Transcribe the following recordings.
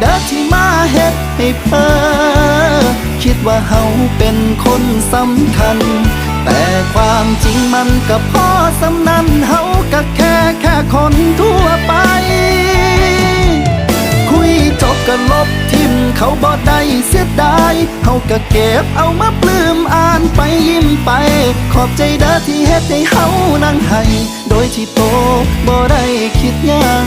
เด้อที่มาเฮ็ดให้เพ้อคิดว่าเฮาเป็นคนสำคัญ แต่ความจริงมันก็พอสำนันเฮาก็แค่แค่คนทั่วไป คุยจบก็ลบทิมเขาบ่ได้เสียดายเฮาก็เก็บเอามาปลื้มอ่านไปยิ้มไป ขอบใจเด้อที่เฮ็ดให้เฮานั่งให้โดยที่โตบ่ได้คิดยัง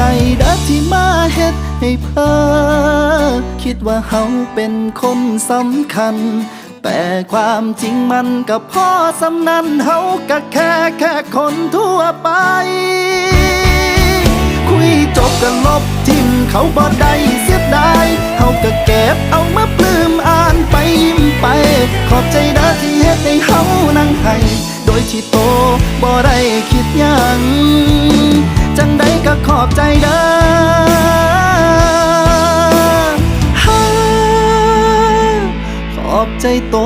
ใจเด้อที่มาเฮ็ดให้เพ้อคิดว่าเฮาเป็นคนสำคัญ แต่ความจริงมันก็พ่อสำนันเฮาก็แค่แค่คนทั่วไป คุยจบกันลบทิมเขาบ่ได้เสียดายเฮาก็เก็บเอามาปลื้มอ่านไปยิ้มไป ขอบใจเด้อที่เฮ็ดให้เฮานั่งให้โดยที่โตบ่ไใจเด้อขอบใจโต